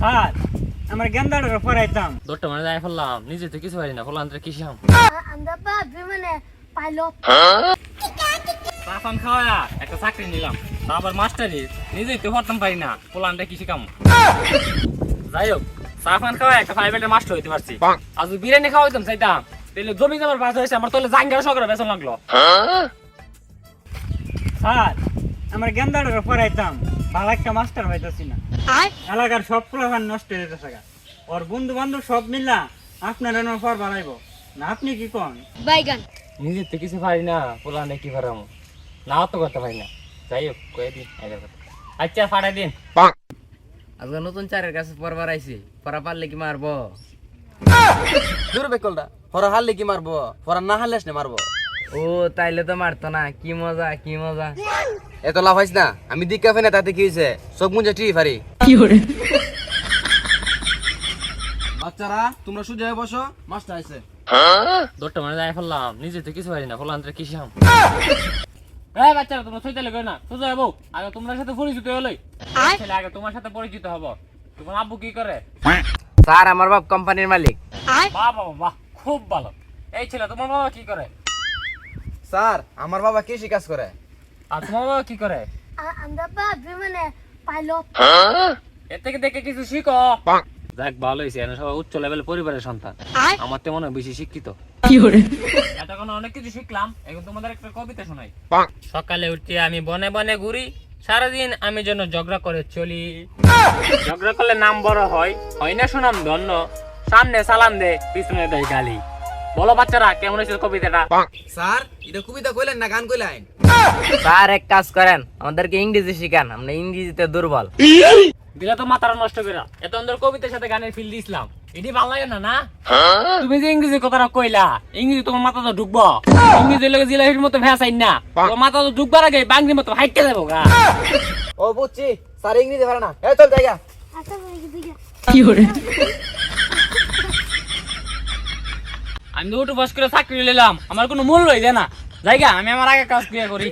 Sir আমার গেন্দাটার পড়াইতাম দৌড়টা মানে যাই ফেললাম। নিজে তো কিছু পারি না ফলাম কিসে হাম? আমরা ভাবি মানে পাইলট সাফান খাওয়া একটা চাকরি নিলাম। তারপর মাস্টারি নিজেই তো পড়তাম পারি না। পোলানটা কি শিখাম যাই হোক সাফান খাওয়া একটা প্রাইভেটের মাস্টার হইতে পারছি। আজ বিরিয়ানি খাওয়া হইতাম চাইতাম। তাহলে জমি জমার বাস হয়েছে আমার তোলে জাঙ্গার সকরে বেতন লাগল। স্যার আমার গেন্দাটার পড়াইতাম ভালো একটা মাস্টার হইতেছি না। এলাকার সব পোলাপান নষ্ট হয়ে যেতেছে ওর বন্ধু বান্ধব সব মিললা আপনার এনে পর বাড়াইব না আপনি কি কন? বাইগান নিজে তো কিছু পারি না কি পারাম না তো করতে পারি না। যাই হোক কয়ে দিন আচ্ছা ফাটাই দিন। আজকে নতুন চারের কাছে পরবার আইছি। পরা পারলে কি মারবো? দূর বেকলটা ফরা হারলে কি মারবো? ফরা না হারলে নে মারবো? ও তাইলে তো মারতো না। কি মজা কি মজা। এত লাভ হইস না। আমি দিকা ফেনে তাতে কি হয়েছে চোখ মুঞ্জে টি পারি বাচ্চারা তোমরা সুজা বসো মাস্টার আছে দৌড়টা মানে যাই ফেললাম নিজে তো কিছু পারি না ফলান হাম এই বাচ্চারা তোমরা সইতে লেগে না সোজা যাব আগে তোমার সাথে পরিচিত হলোই ছেলে আগে তোমার সাথে পরিচিত হব। তোমার আব্বু কি করে? স্যার আমার বাপ কোম্পানির মালিক। বাহ বাবা বাহ খুব ভালো। এই ছেলে তোমার বাবা কি করে? স্যার আমার বাবা কৃষি কাজ করে। আর তোমার বাবা কি করে? আমরা ভাবি মানে পাইলট এর থেকে দেখে কিছু শিখো। যাক ভালো হয়েছে। এনে সবাই উচ্চ লেভেল পরিবারের সন্তান। আমার তো মনে হয় বেশি শিক্ষিত। এতক্ষণ অনেক কিছু শিখলাম এখন তোমাদের একটা কবিতা শোনাই। সকালে উঠে আমি বনে বনে ঘুরি সারাদিন আমি যেন ঝগড়া করে চলি। ঝগড়া করলে নাম বড় হয় হয় না সুনাম ধন্য। সামনে সালাম দে পিছনে দেয় গালি। বলো বাচ্চারা কেমন হয়েছে কবিতাটা? স্যার এটা কবিতা কইলেন না গান কইলেন? স্যার এক কাজ করেন আমাদেরকে ইংরেজি শিখান আমরা ইংরেজিতে দুর্বল। দিলে তো মাথাটা নষ্ট করে। এত অন্তর কবিতার সাথে গানের ফিল দিছিলাম এটি ভালো লাগে না না? তুমি যে ইংরেজি কথাটা কইলা ইংরেজি তোমার মাথা তো ঢুকবো। ইংরেজি লোক জিলাপির মতো ভেসাই না। তোমার মাথা তো ঢুকবার আগে বাংলির মতো হাইটে যাব গা। ও বুঝছি স্যার ইংরেজি পারে না। এই চল জায়গা। আচ্ছা দিকে আমি উঠে বস করে চাকরি নিলাম আমার কোনো মূল্যই দেয় না। জায়গা আমি আমার আগে কাজ ক্রিয়া করি।